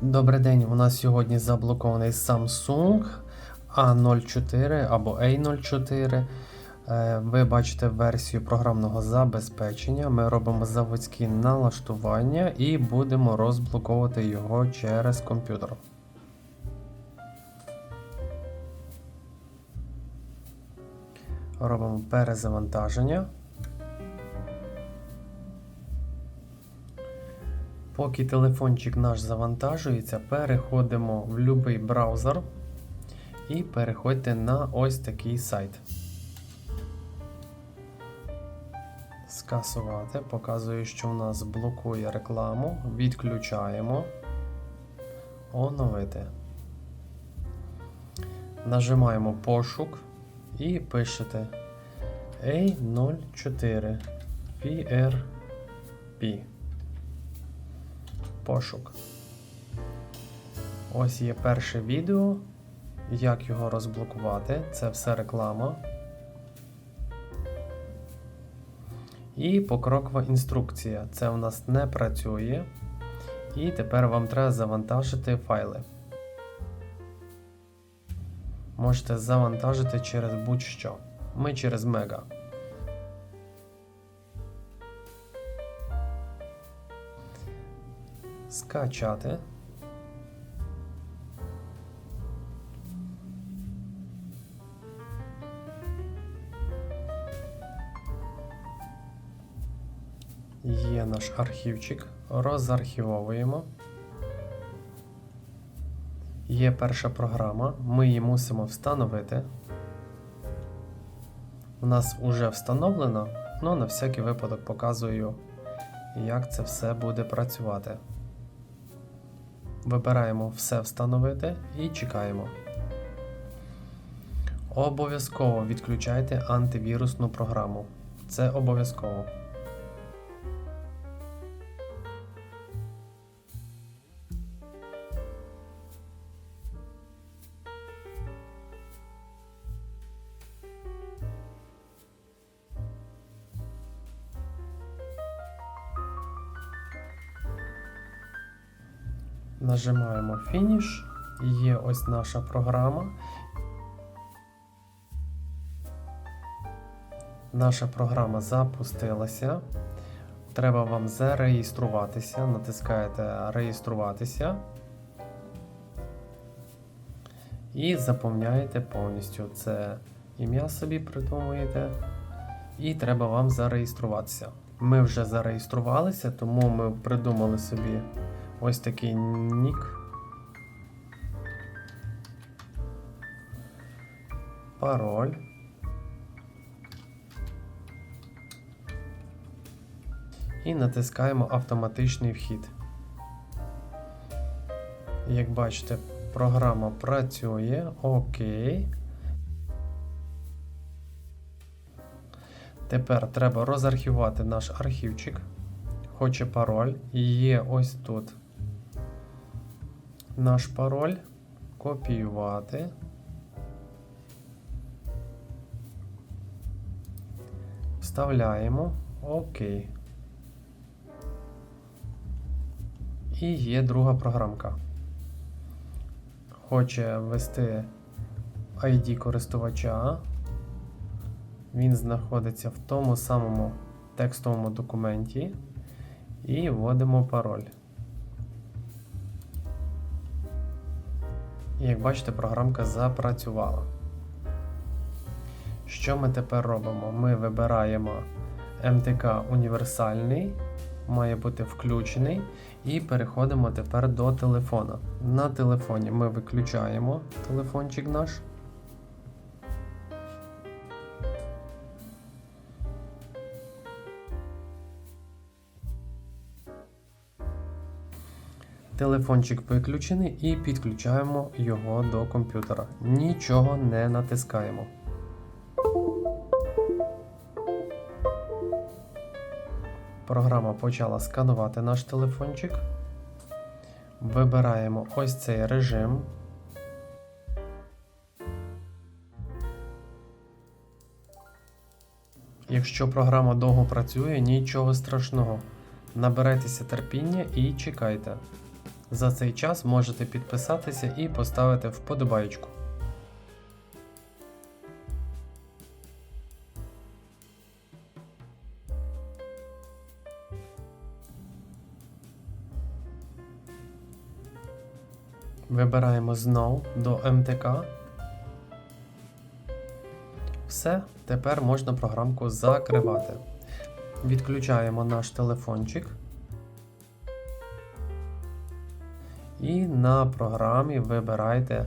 Добрий день, у нас сьогодні заблокований Samsung A04 або A04. Е, Ви бачите версію програмного забезпечення. Ми робимо заводські налаштування і будемо розблоковувати його через комп'ютер. Робимо перезавантаження. Поки телефончик наш завантажується, переходимо в будь-який браузер і переходьте на ось такий сайт. Скасувати. Показую, що в нас блокує рекламу. Відключаємо. Оновити. Нажимаємо пошук і пишете A04 PRP пошук. Ось є перше відео, як його розблокувати. Це все реклама. І покрокова інструкція. Це у нас не працює. І тепер вам треба завантажити файли. Можете завантажити через будь-що. Ми через Мега. Скачати. Є наш архівчик, розархівовуємо. Є перша програма, ми її мусимо встановити. У нас вже встановлено, але на всякий випадок показую, як це все буде працювати. Вибираємо все встановити і чекаємо. Обов'язково відключайте антивірусну програму. Це обов'язково. Нажимаємо фініш. Є ось наша програма. Наша програма запустилася. Треба вам зареєструватися. Натискаєте реєструватися. І заповняєте повністю це ім'я собі придумуєте. І треба вам зареєструватися. Ми вже зареєструвалися, тому ми придумали собі ось такий нік. Пароль. І натискаємо автоматичний вхід. Як бачите, програма працює. Окей. Тепер треба розархівувати наш архівчик. Хоче пароль. Є ось тут наш пароль. Копіювати. Вставляємо. Окей. І є друга програмка. Хоче ввести ID користувача. Він знаходиться в тому самому текстовому документі. І вводимо пароль. І як бачите, програмка запрацювала. Що ми тепер робимо? Ми вибираємо МТК універсальний, має бути включений, і переходимо тепер до телефона. На телефоні ми виключаємо телефончик наш. Телефончик виключений і підключаємо його до комп'ютера. Нічого не натискаємо. Програма почала сканувати наш телефончик. Вибираємо ось цей режим. Якщо програма довго працює, нічого страшного. Набирайтеся терпіння і чекайте. За цей час можете підписатися і поставити вподобайку. Вибираємо знову до МТК. Все, тепер можна програмку закривати. Відключаємо наш телефончик. І на програмі вибирайте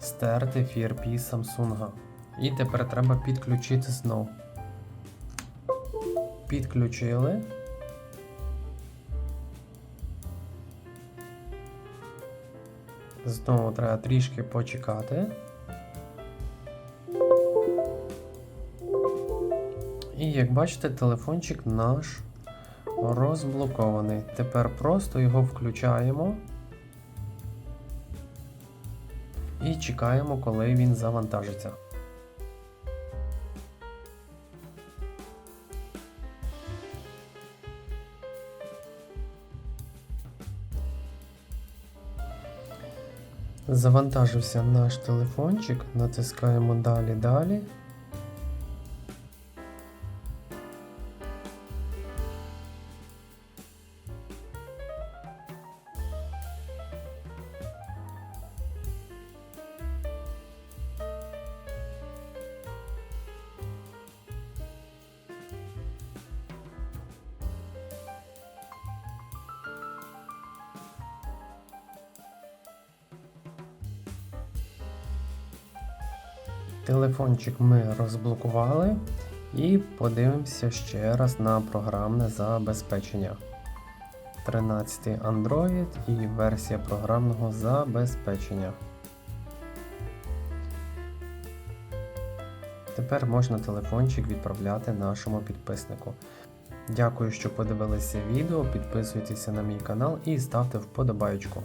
стерти FRP Samsung. І тепер треба підключити знову. Підключили. Знову треба трішки почекати. І як бачите, телефончик наш розблокований. Тепер просто його включаємо і чекаємо, коли він завантажиться. Завантажився наш телефончик, натискаємо далі далі. Телефончик ми розблокували і подивимося ще раз на програмне забезпечення. 13 Android і версія програмного забезпечення. Тепер можна телефончик відправляти нашому підписнику. Дякую, що подивилися відео, підписуйтеся на мій канал і ставте вподобайку.